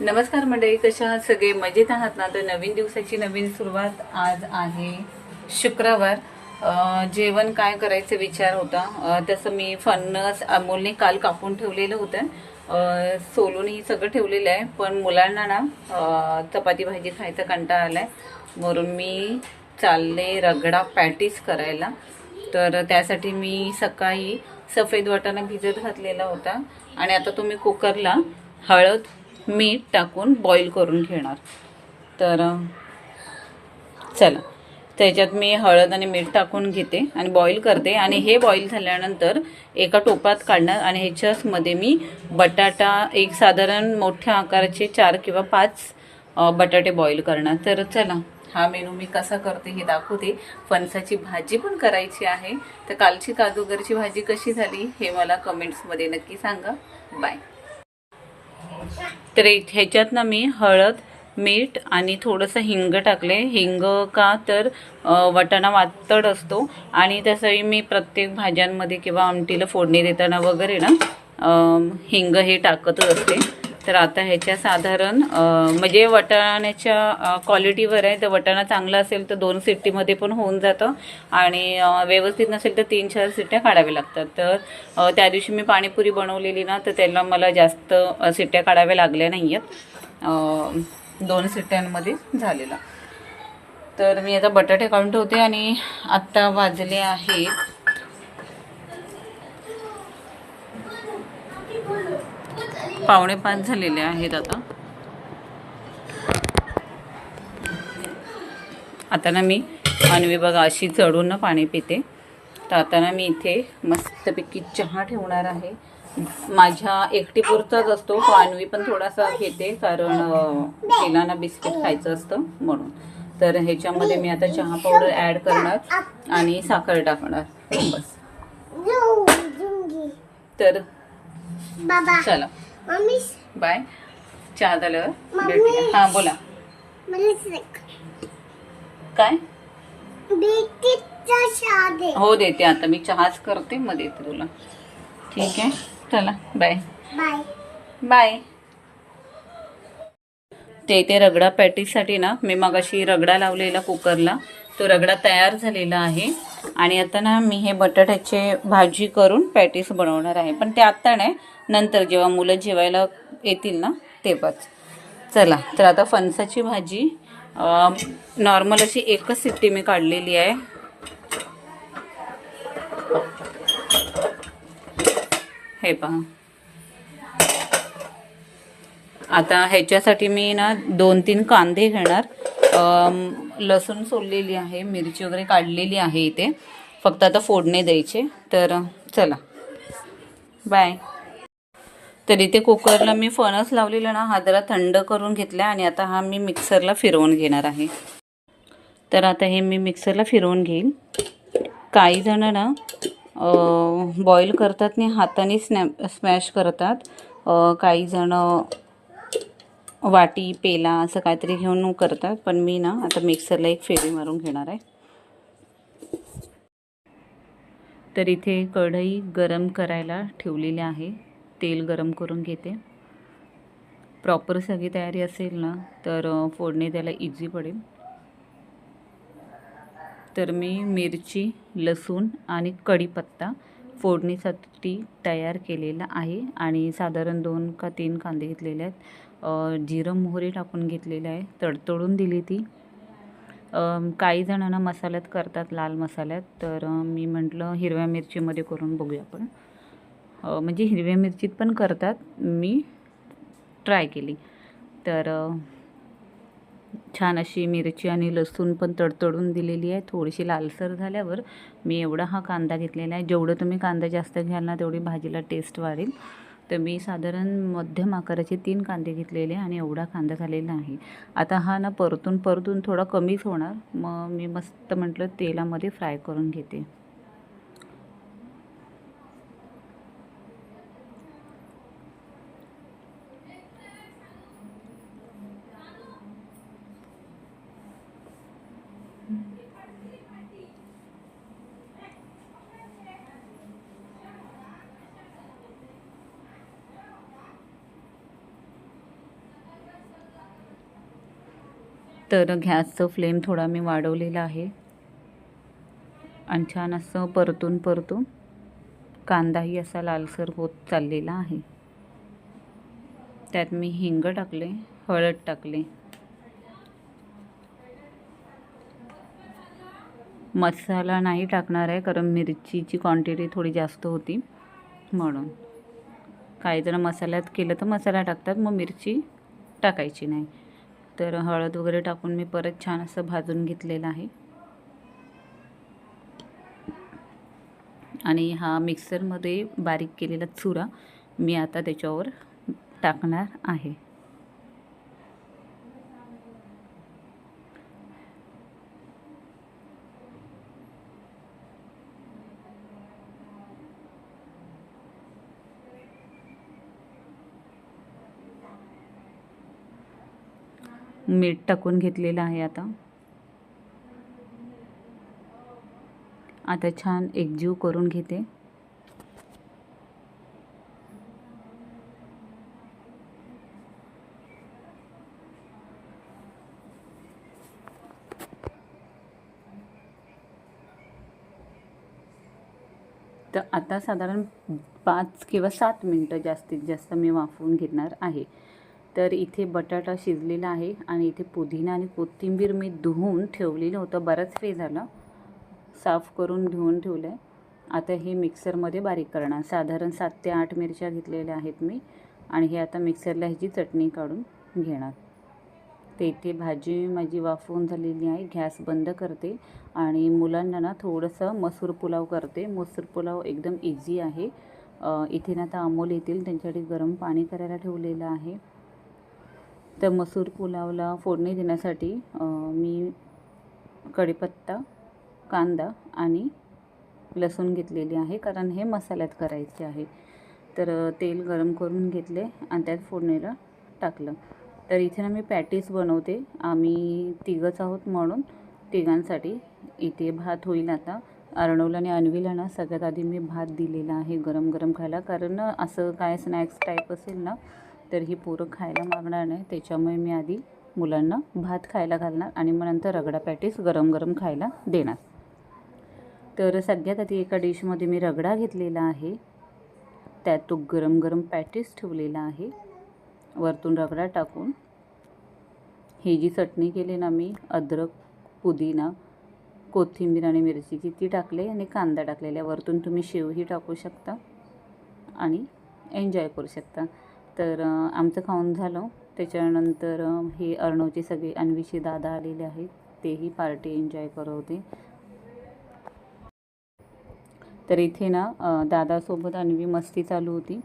नमस्कार मंडळी कशा सगळे? मजेत आहात ना? तर नवीन दिवसाची नवीन सुरुवात आज आहे शुक्रवार. जेवण काय करायचं विचार होता. तसं मी फणस अमोलने काल कापून ठेवलेलं होतं. सोलूनही सगळं ठेवलेलं आहे. पण मुलांना ना चपाती भाजी खायचा कंटाळा आलाय. म्हणून मी चालले रगडा पॅटीस करायला. तर त्यासाठी मी सकाळी सफेद वाटाणा भिजत घातलेला होता. आणि आता तुम्ही कुकरला हळद मीठ टाकून बॉईल करून घेणार. तर चला. त्याच्यात मी हळद आणि मीठ टाकून घेते आणि बॉईल करते. आणि हे बॉईल झाल्यानंतर एका टोपात काढणार आणि ह्याच्यामध्ये मी बटाटा एक साधारण मोठ्या आकाराचे चार किंवा पाच बटाटे बॉईल करणार. तर चला हा मेनू मी कसा करते हे दाखवते. फणसाची भाजी पण करायची आहे. तर कालची काजूगरची भाजी कशी झाली हे मला कमेंट्समध्ये नक्की सांगा. बाय तर ह्याच्यातनं ह्याच्यात ना मी हळद मीठ आणि थोडंसं हिंग टाकले. हिंग का तर वाटाणा वातड असतो आणि तसंही मी प्रत्येक भाज्यांमध्ये किंवा आमटीला फोडणी देताना वगैरे ना हिंग हे टाकतच असते. तर आता ह्याच्या साधारण म्हणजे वटाण्याच्या क्वालिटीवर आहे तर वटाणा चांगला असेल तर दोन सिट्टीमध्ये पण होऊन जातं आणि व्यवस्थित नसेल तर तीन चार सिट्ट्या काढाव्या लागतात. तर त्या दिवशी मी पाणीपुरी बनवलेली ना तर त्याला मला जास्त सिट्ट्या काढाव्या लागल्या नाही आहेत दोन सिट्ट्यांमध्ये झालेला. तर मी आता बटाटे काढून ठेवते आणि आत्ता वाजले आहेत पावणे पाच झालेले आहेत आता. आता ना मी अन्वी बघा अशी चढून ना पाणी पिते. तर आता ना मी इथे मस्तपैकी चहा ठेवणार आहे. माझ्या एकटीपुरताच असतो तो अन्वी पण थोडासा घेते कारण तिला ना बिस्किट खायचं असतं म्हणून. तर ह्याच्यामध्ये मी आता चहा पावडर ॲड करणार आणि साखर टाकणार. बस. तर चला. बाय. चहा. भेटूया. हां बोला. काय? हो देते आता. मी चहाच करते मग देते तुला. ठीक आहे? चला बाय. बाय. बाय. ते इथे रगडा पॅटीसाठी ना मी मगाशी रगडा लावलेला कुकरला. तो रगडा तयार झालेला आहे. आणि आता ना मी हे बटाट्याचे भाजी करून पॅटीस बनवणार आहे. पण ते आत्ता नाही नंतर जेव्हा मुलं जेवायला येतील ना तेव्हाच. चला तर आता फणसाची भाजी नॉर्मल अशी एकच सिट्टी मी काढलेली आहे. हे पहा. आता ह्याच्यासाठी मी ना दोन तीन कांदे घेणार. लसूण सोललेली आहे मिरची वगैरे काढलेली आहे इथे. फक्त आता फोडणे द्यायचे. तर चला. बाय. तर इथे कुकरला मी फणस लावलेला ना हा जरा थंड करून घेतला आणि आता हा मी मिक्सरला फिरवून घेणार आहे. तर आता हे मी मिक्सरला फिरवून घेईल काही जण ना बॉईल करतात आणि हाताने स्नॅप स्मॅश करतात. काही जण वाटी पेला असं काहीतरी घेऊन करतात पण मी ना आता मिक्सरला एक फेरी मारून घेणार आहे. तर इथे कढई गरम करायला ठेवलेली आहे. तेल गरम करून घेते. प्रॉपर सगळी तयारी असेल ना तर फोडणी त्याला इझी पडेल. तर मी मिरची लसूण आणि कढीपत्ता फोडणीसाठी तयार केलेला आहे. आणि साधारण दोन का तीन कांदे घेतलेले आहेत. जिरं मोहरी टाकून घेतलेली आहे. तडतडून दिली ती. काही जणांना मसाल्यात करतात लाल मसाल्यात. तर मी म्हटलं हिरव्या मिरचीमध्ये करून बघूया आपण. म्हणजे हिरव्या मिरचीत पण करतात. मी ट्राय केली. तर छान अशी मिरची आणि लसूण पण तडतडून दिलेली आहे. थोडीशी लालसर झाल्यावर मी एवढा हा कांदा घेतलेला आहे. जेवढं तुम्ही कांदा जास्त घ्याल ना तेवढी भाजीला टेस्ट वाढेल. तर मी साधारण मध्यम आकाराचे तीन कांदे घेतलेले आणि एवढा कांदा झालेला आहे. आता हा ना परतून परतून थोडा कमीच होणार. मग मी मस्त म्हटलं तेलामध्ये फ्राय करून घेते. तर गॅसचं फ्लेम थोडा मी वाढवलेला आहे. आणि छान असं परतून परतून कांदाही असा लालसर होत चाललेला आहे. त्यात मी हिंग टाकले हळद टाकले. मसाला नाही टाकणार आहे कारण मिरचीची क्वांटिटी थोडी जास्त होती म्हणून. काही जण मसाल्यात केलं तर मसाला टाकतात मग मिरची टाकायची नाही. तर हळद वगैरे टाकून मी परत छान असं भाजून घेतलेलं आहे. आणि हा मिक्सरमध्ये बारीक केलेला चुरा मी आता त्याच्यावर टाकणार आहे. मीठ टाकून घेतलेलं आहे आता. आता छान एकजीव करून घेते. तर आता साधारण पाच किंवा सात मिनटं जास्तीत जास्त मी वाफवून घेणार आहे. तर इथे बटाटा शिजलेला आहे आणि इथे पुदिना आणि कोथिंबीर मी धुवून ठेवलेलं होतं. बराच वेळ झाला. साफ करून धुवून ठेवलं आहे आता हे मिक्सरमध्ये बारीक करणार. साधारण सात ते आठ मिरच्या घेतलेल्या आहेत मी आणि हे आता मिक्सरला ह्याची चटणी काढून घेणार. ते इथे भाजी माझी वाफवून झालेली आहे. गॅस बंद करते आणि मुलांना ना थोडंसं मसूर पुलाव करते. मसूर पुलाव एकदम इझी आहे. इथे ना आता अमोल येतील. त्यांच्यासाठी गरम पाणी करायला ठेवलेलं आहे. तर मसूर पुलावला फोडणी देण्यासाठी मी कढीपत्ता कांदा आणि लसूण घेतलेली आहे कारण हे मसाल्यात करायचे आहे. तर तेल गरम करून घेतले आणि त्यात फोडणीला टाकलं. तर इथे ना मी पॅटीस बनवते. आम्ही तिघंच आहोत म्हणून तिघांसाठी इथे भात होईल आता. अर्णवला आणि अन्वीला ना सगळ्यात आधी मी भात दिलेला आहे गरम गरम खायला कारण असं काय स्नॅक्स टाईप असेल ना तर ही पोरं खायला मागणार नाही. त्याच्यामुळे मी आधी मुलांना भात खायला घालणार आणि मग नंतर रगडा पॅटीस गरम गरम खायला देणार. तर सगळ्यात आधी एका डिशमध्ये मी रगडा घेतलेला आहे. त्यात तो गरम गरम पॅटीस ठेवलेला आहे. वरतून रगडा टाकून ही जी चटणी केली ना मी अद्रक पुदिना कोथिंबीर आणि मिरचीची ती टाकले आणि कांदा टाकलेला वरतून तुम्ही शेवही टाकू शकता आणि एन्जॉय करू शकता. तर आमचं खाऊन झालं. त्याच्यानंतर हे अर्णवचे सगळे अन्वीचे दादा आलेले आहेत. तेही पार्टी एन्जॉय करत होते. तर इथे ना दादासोबत अन्वी मस्ती चालू होती.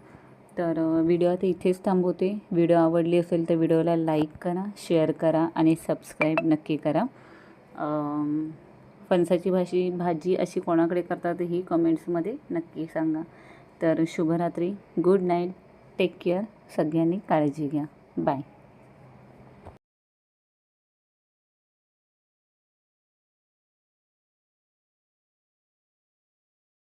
तर व्हिडिओ आता इथेच थांबवते. व्हिडिओ आवडली असेल तर व्हिडिओला लाईक करा शेअर करा आणि सबस्क्राईब नक्की करा. फणसाची भाजी भाजी अशी कोणाकडे करतात ही कमेंट्समध्ये नक्की सांगा. तर शुभरात्री. Good night. Take care. सगळ्यांनी काळजी घ्या. बाय.